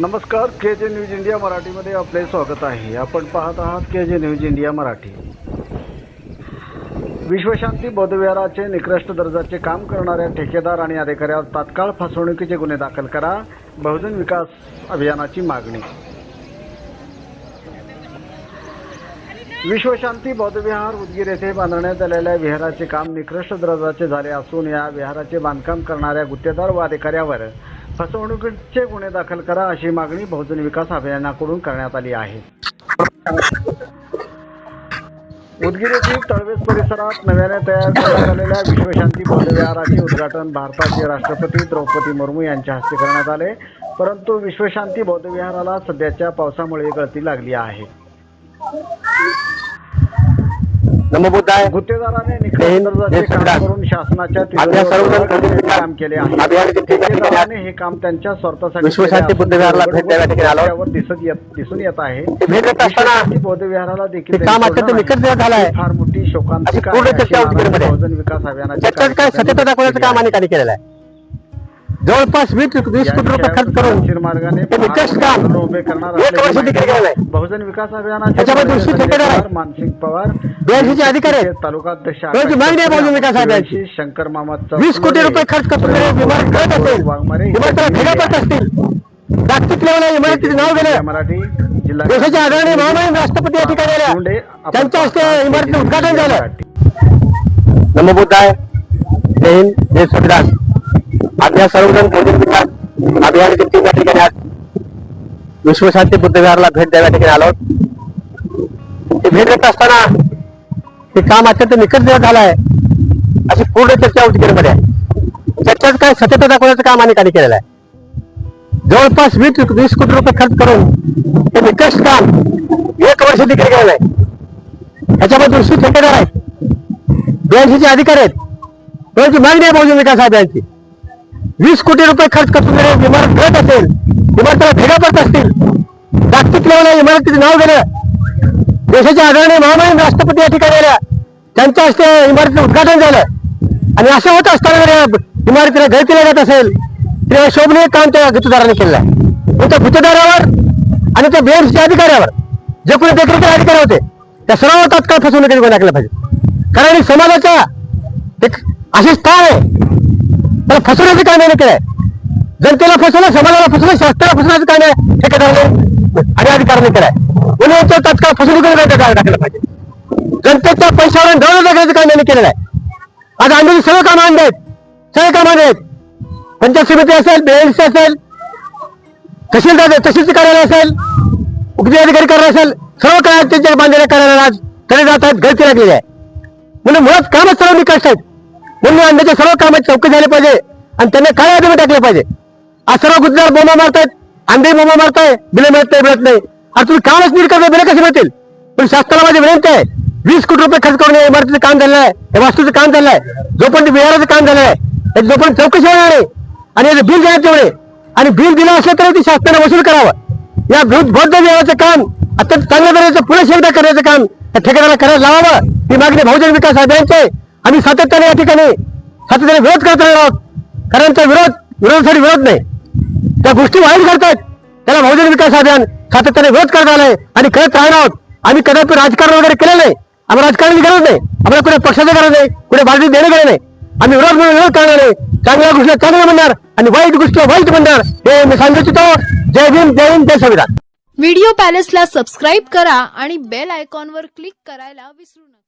नमस्कार के J news India मराठीमध्ये आपले स्वागत आहे. आपण पाहत आहात K J news India Marathi. विश्वशांती बौद्धविहाराचे निकृष्ट दर्जाचे काम करणाऱ्या ठेकेदार आणि अधिकाऱ्यावर तात्काळ फसवणुकीचे गुन्हे दाखल करा बहुजन विकास अभियानाची मागणी. विश्वशांती बौद्धविहार उदगीर येथे बांधण्यात आलेल्या विहाराचे काम निकृष्ट दर्जाचे झाले असून या विहाराचे बांधकाम करणाऱ्या गुत्तेदार व अधिकाऱ्यावर फसवणुकीचे गुन्हे दाखल करा अशी मागणी बहुजन विकास अभियानाकडून करण्यात आली आहे. उदगीर येथील तळवेस परिसरात नव्याने तयार करण्यात आलेल्या विश्वशांती बौद्धविहाराचे उद्घाटन भारताचे राष्ट्रपती द्रौपदी मुर्मू यांच्या हस्ते करण्यात आले. परंतु विश्वशांती बौद्धविहाराला सध्याच्या पावसामुळे गळती लागली आहे. गुत्तेदाराने जय काम संविधान. करून शासनाच्या आपल्या सर्वजण तिजोरीवर काम केले आहे अभियानाचे ठिकाणी हे काम त्यांच्या स्वार्थासाठी विश्वशांती केले असून बुद्धविहारला भेट द्याव्या ठिकाणी आलो. त्यावर दिसत येत दिसून येत आहे ते भेट देत असताना विश्वशांती बौद्धविहाराला देखील ते काम अत्यंत त्यांनी निकट झालं आहे. फार मोठी शोकांतिका अशी पूर्ण आहे, अशी चर्चा होती नाराजी त्यामध्ये. बहुजन विकास त्याच्यात काय सत्यता दाखवण्याचं काम अनेकांनी केलेलं आहे जवळपास वीस वीस कोटी रुपये खर्च करून निकष काम एक वर्ष. बहुजन विकास अभियानाचे त्याच्यामध्ये दुसरी संजय ठेकेदार आहे. पवार, मानसिंग पवार BIC अधिकारी आहेत. रोज मागणी आहे बहुजन विकास अभियानाची. शंकर मामा वीस कोटी रुपये खर्च करून इमारत करत असेल इमारतीला भेगा पडत असतील जागतिक लेवलला इमारतीचं नाव गेलं मराठी जिल्हा देशाचे आदरणीय महामहिम राष्ट्रपती या ठिकाणी आल्या त्यांच्या हस्ते इमारतीचं उद्घाटन झालं मराठी. नमोबुद्धाय जय हिंद जय आज या सर्वजण बहुजन विकास अभियानाचे तीन या ठिकाणी आज विश्वशांती बुद्धविहारला भेट द्याव्या ठिकाणी आलो ते भेट देत असताना ते काम अत्यंत निकट झालं आहे. अशी पूर्ण चर्चा उदगीरमध्ये आहे. चर्चेत काय सत्यता दाखवण्याचं काम अनेकांनी केलेलं आहे. जवळपास वीस वीस कोटी रुपये खर्च करून ते निकष काम एक वर्ष देखील केलेलं आहे याच्यामध्ये दुसरी ठेकेदार आहेत. ब्याऐंशीचे अधिकारी आहेत. त्यांची मागणी आहे बहुजन विकास अभियानची वीस कोटी रुपये खर्च करून जर इमारत घेत असेल इमारतीला भेगा पडत असतील. जागतिक लेवलला इमारतीचं नाव गेलं. देशाचे आदरणीय महामान्य राष्ट्रपती या ठिकाणी आल्या. त्यांच्या हस्ते इमारतीचं उद्घाटन झालं. आणि असं होत असताना जर या इमारतीला गळतीला जात असेल तर शोभने शोभनीय काम त्या गुतदाराने केलं आहे. त्या गुतदारावर आणि त्या बीएमसीच्या अधिकाऱ्यावर. जे कोणी देखरेखीचे अधिकारी होते त्या सर्व तात्काळ फसवणुकीने गुन्हे दाखल पाहिजे. कारण समाजाचा समाजाच्या एक अशी स्थान आहे. पण फसवण्याचं काय नाही केलंय जनतेला फसवलं समाजाला फसवलं शास्त्राला फसवण्याचं काय हे ठेकेदाराने आणि अधिकाऱ्यांनी केलंय म्हणून यांच्या तात्काळ फसवणुकीचं काय टाकलं पाहिजे. जनतेच्या पैशावर डोळं टाकण्याचं काय नाही केलेलं आहे. आज आम्ही सगळं काम आणले आहेत. सगळे काम आणले आहेत. पंचायत समिती असेल बीएमसी असेल तहसीलदार तहसीलचं कार्यालय असेल उगदी अधिकारी कार्यालय असेल सर्व काय त्यांच्या बांधलेल्या कार्यालयाला आज तरी आहेत गळती लागलेली आहे. म्हणून मुळात कामच सर्व निकष आहेत. म्हणून अंड्याच्या सर्व कामाची चौकशी झाली पाहिजे. आणि त्यांना काय आदमी टाकले पाहिजे. आज सर्व गुजरात बोमा मारतायत अंडे बोमा मारताय बिले मिळत नाही मिळत नाही. आणि तुम्ही कामच नीट करता बिले कसे मिळतील? पण शासनाला माझी विनंती आहे वीस कोटी रुपये खर्च करून इमारतीचं काम झालं आहे वास्तूचं काम झालं आहे जोपर्यंत विहाराचं काम झालं आहे जोपर्यंत चौकशी होणार नाही आणि याचं बिल देण्यात तेवढे आणि बिल दिलं असलं तर ते शासनाने वसूल करावं. या बौद्ध बौद्ध विहाराचं काम अत्यंत चांगल्या तऱ्हेचं पुढे एकदा करण्याचं काम या ठेकेदाराला करायला लावावं. ही मागणी बहुजन विकास अभियानची आहे आम्ही सातत्याने या ठिकाणी सातत्याने विरोध करत राहणार आहोत. कारण तो विरोध विरोधासाठी विरोध नाही. त्या गोष्टी वाईट करतायत त्याला बहुजन विकास अभियान सातत्याने विरोध करत आलंय आणि करत राहणार आहोत. आम्ही कदापि राजकारण वगैरे केलं नाही. आम्हाला राजकारणाची गरज नाही. आम्हाला कुठे पक्षाचं गरज नाही. कुठे बाजू देणं गरज नाही. आम्ही विरोध म्हणून विरोध करणार नाही. चांगल्या गोष्टीला चांगलं म्हणणार आणि वाईट गोष्टीला वाईट म्हणणार हे मी सांगू इच्छितो जय भीम जय हिंद जय संविधान. व्हिडिओ पॅलेसला सबस्क्राईब करा आणि बेल आयकॉनवर क्लिक करायला विसरू नका.